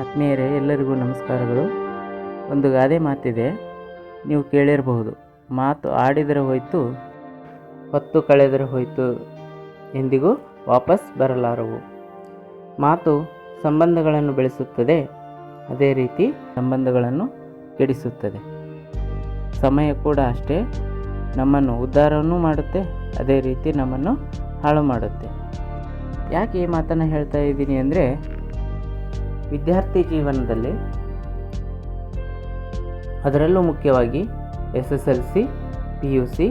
ಆತ್ಮೀಯರೇ, ಎಲ್ಲರಿಗೂ ನಮಸ್ಕಾರಗಳು. ಒಂದು ಗಾದೆ ಮಾತಿದೆ. ನೀವು ಕೇಳಿರಬಹುದು, ಮಾತು ಆಡಿದರೆ ಹೋಯಿತು, ಹೊತ್ತು ಕಳೆದರೆ ಹೋಯಿತು, ಎಂದಿಗೂ ವಾಪಸ್ ಬರಲಾರವು. ಮಾತು ಸಂಬಂಧಗಳನ್ನು ಬೆಳೆಸುತ್ತದೆ, ಅದೇ ರೀತಿ ಸಂಬಂಧಗಳನ್ನು ಕೆಡಿಸುತ್ತದೆ. ಸಮಯ ಕೂಡ ಅಷ್ಟೇ, ನಮ್ಮನ್ನು ಉದ್ಧಾರವೂ ಮಾಡುತ್ತೆ, ಅದೇ ರೀತಿ ನಮ್ಮನ್ನು ಹಾಳು ಮಾಡುತ್ತೆ ಯಾಕೆ ಈ ಮಾತನ್ನು ಹೇಳ್ತಾ ಇದ್ದೀನಿ ಅಂದರೆ ವಿದ್ಯಾರ್ಥಿ ಜೀವನದಲ್ಲಿ ಅದರಲ್ಲೂ ಮುಖ್ಯವಾಗಿ S S L C P U C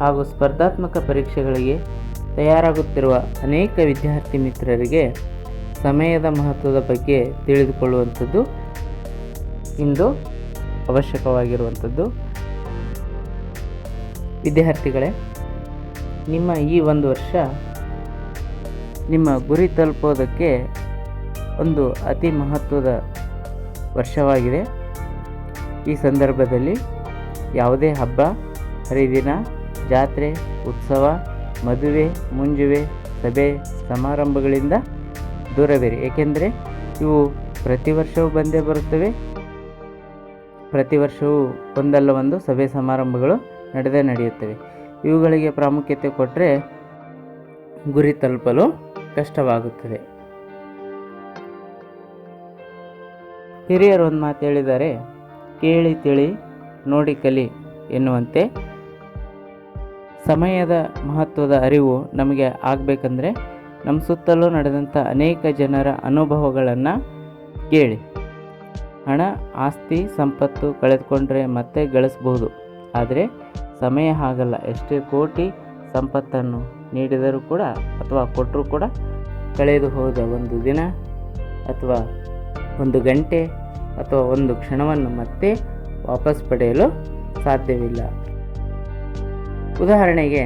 ಹಾಗೂ ಸ್ಪರ್ಧಾತ್ಮಕ ಪರೀಕ್ಷೆಗಳಿಗೆ ತಯಾರಾಗುತ್ತಿರುವ ಅನೇಕ ವಿದ್ಯಾರ್ಥಿ ಮಿತ್ರರಿಗೆ ಸಮಯದ ಮಹತ್ವದ ಬಗ್ಗೆ ತಿಳಿದುಕೊಳ್ಳುವಂಥದ್ದು ಇಂದು ಅವಶ್ಯಕವಾಗಿರುವಂಥದ್ದು. ವಿದ್ಯಾರ್ಥಿಗಳೇ, ನಿಮ್ಮ ಈ ಒಂದು ವರ್ಷ ನಿಮ್ಮ ಗುರಿ ತಲುಪೋದಕ್ಕೆ ಒಂದು ಅತಿ ಮಹತ್ವದ ವರ್ಷವಾಗಿದೆ. ಈ ಸಂದರ್ಭದಲ್ಲಿ ಯಾವುದೇ ಹಬ್ಬ, ಹರಿದಿನ, ಜಾತ್ರೆ, ಉತ್ಸವ, ಮದುವೆ, ಮುಂಜುವೆ, ಸಭೆ, ಸಮಾರಂಭಗಳಿಂದ ದೂರವಿರಿ. ಏಕೆಂದರೆ ಇವು ಪ್ರತಿ ವರ್ಷವೂ ಬಂದೇ ಬರುತ್ತವೆ. ಪ್ರತಿ ವರ್ಷವೂ ಒಂದಲ್ಲ ಒಂದು ಸಭೆ, ಸಮಾರಂಭಗಳು ನಡೆದೇ ನಡೆಯುತ್ತವೆ. ಇವುಗಳಿಗೆ ಪ್ರಾಮುಖ್ಯತೆ ಕೊಟ್ಟರೆ ಗುರಿ ತಲುಪಲು ಕಷ್ಟವಾಗುತ್ತದೆ. ಹಿರಿಯರು ಒಂದು ಮಾತು ಹೇಳಿದ್ದಾರೆ, ಕೇಳಿ, ತಿಳಿ, ನೋಡಿ, ಕಲಿ ಎನ್ನುವಂತೆ. ಸಮಯದ ಮಹತ್ವದ ಅರಿವು ನಮಗೆ ಆಗಬೇಕಂದ್ರೆ ನಮ್ಮ ಸುತ್ತಲೂ ನಡೆದಂಥ ಅನೇಕ ಜನರ ಅನುಭವಗಳನ್ನು ಕೇಳಿ. ಹಣ, ಆಸ್ತಿ, ಸಂಪತ್ತು ಕಳೆದುಕೊಂಡ್ರೆ ಮತ್ತೆ ಗಳಿಸ್ಬೋದು. ಆದರೆ ಸಮಯ ಹಾಗಲ್ಲ, ಎಷ್ಟೇ ಕೋಟಿ ಸಂಪತ್ತನ್ನು ನೀಡಿದರೂ ಕೂಡ ಅಥವಾ ಕೊಟ್ಟರೂ ಕೂಡ ಕಳೆದು ಹೋದ ಒಂದು ದಿನ ಅಥವಾ ಒಂದು ಗಂಟೆ ಅಥವಾ ಒಂದು ಕ್ಷಣವನ್ನು ಮತ್ತೆ ವಾಪಸ್ ಪಡೆಯಲು ಸಾಧ್ಯವಿಲ್ಲ. ಉದಾಹರಣೆಗೆ,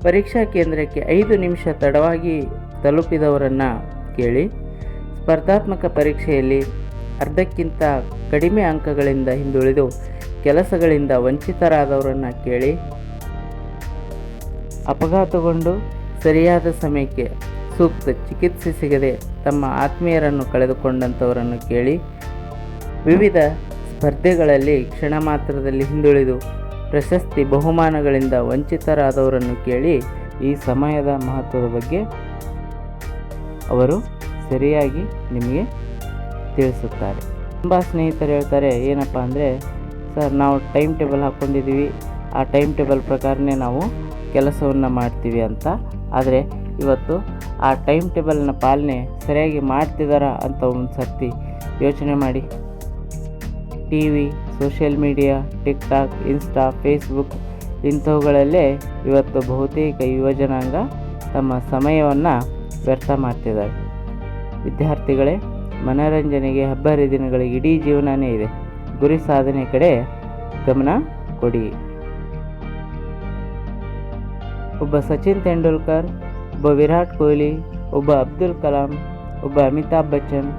ಪರೀಕ್ಷಾ ಕೇಂದ್ರಕ್ಕೆ ಐದು ನಿಮಿಷ ತಡವಾಗಿ ತಲುಪಿದವರನ್ನು ಕೇಳಿ, ಸ್ಪರ್ಧಾತ್ಮಕ ಪರೀಕ್ಷೆಯಲ್ಲಿ ಅರ್ಧಕ್ಕಿಂತ ಕಡಿಮೆ ಅಂಕಗಳಿಂದ ಹಿಂದುಳಿದು ಕೆಲಸಗಳಿಂದ ವಂಚಿತರಾದವರನ್ನು ಕೇಳಿ, ಅಪಘಾತಗೊಂಡು ಸರಿಯಾದ ಸಮಯಕ್ಕೆ ಸೂಕ್ತ ಚಿಕಿತ್ಸೆ ಸಿಗದೆ ತಮ್ಮ ಆತ್ಮೀಯರನ್ನು ಕಳೆದುಕೊಂಡಂಥವರನ್ನು ಕೇಳಿ ವಿವಿಧ ಸ್ಪರ್ಧೆಗಳಲ್ಲಿ ಕ್ಷಣ ಮಾತ್ರದಲ್ಲಿ ಹಿಂದುಳಿದು ಪ್ರಶಸ್ತಿ ಬಹುಮಾನಗಳಿಂದ ವಂಚಿತರಾದವರನ್ನು ಕೇಳಿ ಈ ಸಮಯದ ಮಹತ್ವದ ಬಗ್ಗೆ ಅವರು ಸರಿಯಾಗಿ ನಿಮಗೆ ತಿಳಿಸುತ್ತಾರೆ. ತುಂಬ ಸ್ನೇಹಿತರು ಹೇಳ್ತಾರೆ, ಏನಪ್ಪ ಅಂದರೆ, ಸರ್, ನಾವು ಟೈಮ್ ಟೇಬಲ್ ಹಾಕ್ಕೊಂಡಿದ್ದೀವಿ. ಆ ಟೈಮ್ ಟೇಬಲ್ ಪ್ರಕಾರನೇ ನಾವು ಕೆಲಸವನ್ನು ಮಾಡ್ತೀವಿ ಅಂತ. ಆದರೆ ಇವತ್ತು ಆ ಟೈಮ್ ಟೇಬಲ್ನ ಪಾಲನೆ ಸರಿಯಾಗಿ ಮಾಡ್ತಿದ್ದಾರಾ ಅಂತ ಒಂದು ಸರ್ತಿ ಯೋಚನೆ ಮಾಡಿ. T V social media, TikTok, Insta, Facebook ಇಂಥವುಗಳಲ್ಲೇ ಇವತ್ತು ಬಹುತೇಕ ಯುವಜನಾಂಗ ತಮ್ಮ ಸಮಯವನ್ನು ವ್ಯರ್ಥ ಮಾಡ್ತಿದ್ದಾರೆ. ವಿದ್ಯಾರ್ಥಿಗಳೇ, ಮನೋರಂಜನೆಗೆ ಹಬ್ಬ ಹರಿದಿನಗಳಿಗೆ ಇಡೀ ಜೀವನನೇ ಇದೆ. ಗುರಿ ಸಾಧನೆ ಕಡೆ ಗಮನ ಕೊಡಿ. ಒಬ್ಬ ಸಚಿನ್ ತೆಂಡೂಲ್ಕರ್ ಒಬ್ಬ ವಿರಾಟ್ ಕೊಹ್ಲಿ, ಒಬ್ಬ ಅಬ್ದುಲ್ ಕಲಾಂ, ಒಬ್ಬ Amitabh Bachchan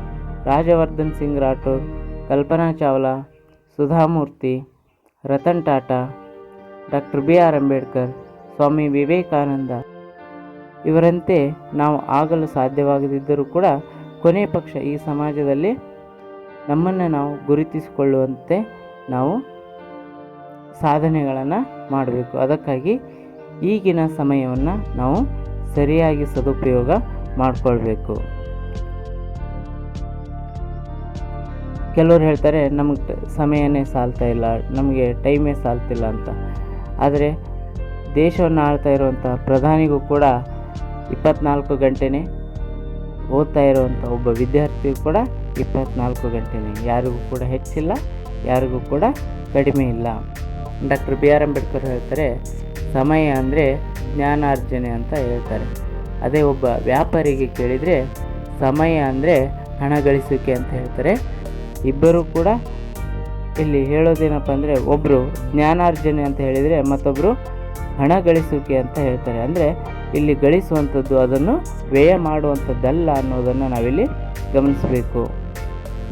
Rajyavardhan Singh Rathore, Kalpana Chawla, Sudha Murty, Ratan Tata, doctor B R Ambedkar, Swami Vivekananda. ಇವರಂತೆ ನಾವು ಆಗಲು ಸಾಧ್ಯವಾಗದಿದ್ದರೂ ಕೂಡ ಕೊನೆ ಪಕ್ಷ ಈ ಸಮಾಜದಲ್ಲಿ ನಮ್ಮನ್ನು ನಾವು ಗುರುತಿಸಿಕೊಳ್ಳುವಂತೆ ನಾವು ಸಾಧನೆಗಳನ್ನು ಮಾಡಬೇಕು. ಅದಕ್ಕಾಗಿ ಈಗಿನ ಸಮಯವನ್ನು ನಾವು ಸರಿಯಾಗಿ ಸದುಪಯೋಗ ಮಾಡಿಕೊಳ್ಬೇಕು. ಕೆಲವರು ಹೇಳ್ತಾರೆ, ನಮಗೆ ಸಮಯನೇ ಸಾಲ್ತಾ ಇಲ್ಲ, ನಮಗೆ ಟೈಮೇ ಸಾಲ್ತಿಲ್ಲ ಅಂತ. ಆದರೆ ದೇಶವನ್ನು ಆಳ್ತಾ ಇರುವಂಥ ಪ್ರಧಾನಿಗೂ ಕೂಡ ಇಪ್ಪತ್ನಾಲ್ಕು ಗಂಟೆನೇ ಓದ್ತಾ ಇರುವಂಥ ಒಬ್ಬ ವಿದ್ಯಾರ್ಥಿಯು ಕೂಡ ಇಪ್ಪತ್ನಾಲ್ಕು ಗಂಟೆನೇ. ಯಾರಿಗೂ ಕೂಡ ಹೆಚ್ಚಿಲ್ಲ, ಯಾರಿಗೂ ಕೂಡ ಕಡಿಮೆ ಇಲ್ಲ. ಡಾಕ್ಟರ್ ಬಿ ಆರ್ ಅಂಬೇಡ್ಕರ್ ಹೇಳ್ತಾರೆ, ಸಮಯ ಅಂದರೆ ಜ್ಞಾನಾರ್ಜನೆ ಅಂತ ಹೇಳ್ತಾರೆ. ಅದೇ ಒಬ್ಬ ವ್ಯಾಪಾರಿಗೆ ಕೇಳಿದರೆ, ಸಮಯ ಅಂದರೆ ಹಣ ಗಳಿಸುವಿಕೆ ಅಂತ ಹೇಳ್ತಾರೆ. ಇಬ್ಬರೂ ಕೂಡ ಇಲ್ಲಿ ಹೇಳೋದೇನಪ್ಪ ಅಂದರೆ ಒಬ್ಬರು ಜ್ಞಾನಾರ್ಜನೆ ಅಂತ ಹೇಳಿದರೆ ಮತ್ತೊಬ್ಬರು ಹಣ ಗಳಿಸುವಿಕೆ ಅಂತ ಹೇಳ್ತಾರೆ. ಅಂದರೆ ಇಲ್ಲಿ ಗಳಿಸುವಂಥದ್ದು ಅದನ್ನು ವ್ಯಯ ಮಾಡುವಂಥದ್ದಲ್ಲ ಅನ್ನೋದನ್ನು ನಾವಿಲ್ಲಿ ಗಮನಿಸಬೇಕು.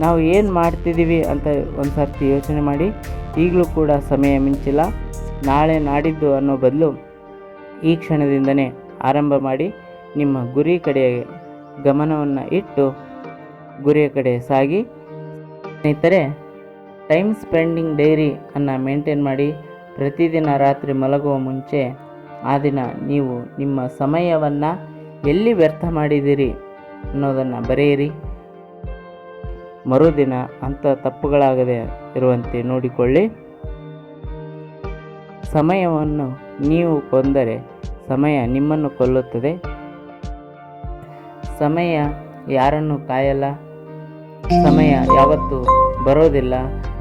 ನಾವು ಏನು ಮಾಡ್ತಿದ್ದೀವಿ ಅಂತ ಒಂದು ಸರ್ತಿ ಯೋಚನೆ ಮಾಡಿ, ಈಗಲೂ ಕೂಡ ಸಮಯ ಮಿಂಚಿಲ್ಲ. ನಾಳೆ ನಾಡಿದ್ದು ಅನ್ನೋ ಬದಲು ಈ ಕ್ಷಣದಿಂದನೇ ಆರಂಭ ಮಾಡಿ ನಿಮ್ಮ ಗುರಿ ಕಡೆ ಗಮನವನ್ನು ಇಟ್ಟು ಗುರಿಯ ಕಡೆ ಸಾಗಿ. ಸ್ನೇಹಿತರೆ ಟೈಮ್ ಸ್ಪೆಂಡಿಂಗ್ ಡೈರಿ ಅನ್ನು ಮೇಂಟೈನ್ ಮಾಡಿ ಪ್ರತಿದಿನ ರಾತ್ರಿ ಮಲಗುವ ಮುಂಚೆ ಆ ದಿನ ನೀವು ನಿಮ್ಮ ಸಮಯವನ್ನು ಎಲ್ಲಿ ವ್ಯರ್ಥ ಮಾಡಿದ್ದೀರಿ ಅನ್ನೋದನ್ನು ಬರೆಯಿರಿ. ಮರುದಿನ ಅಂಥ ತಪ್ಪುಗಳಾಗದೆ ಇರುವಂತೆ ನೋಡಿಕೊಳ್ಳಿ. ಸಮಯವನ್ನು ನೀವು ಕೊಂದರೆ ಸಮಯ ನಿಮ್ಮನ್ನು ಕೊಲ್ಲುತ್ತದೆ. ಸಮಯ ಯಾರನ್ನು ಕಾಯಲ್ಲ. ಸಮಯ ಯಾವತ್ತೂ ಬರೋದಿಲ್ಲ.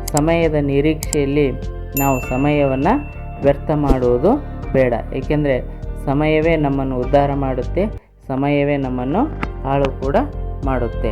ಸಮಯದ ನಿರೀಕ್ಷೆಯಲ್ಲಿ ನಾವು ಸಮಯವನ್ನು ವ್ಯರ್ಥ ಮಾಡುವುದು ಬೇಡ. ಏಕೆಂದರೆ ಸಮಯವೇ ನಮ್ಮನ್ನು ಉದ್ಧಾರ ಮಾಡುತ್ತೆ. ಸಮಯವೇ ನಮ್ಮನ್ನು ಹಾಳು ಕೂಡ ಮಾಡುತ್ತೆ.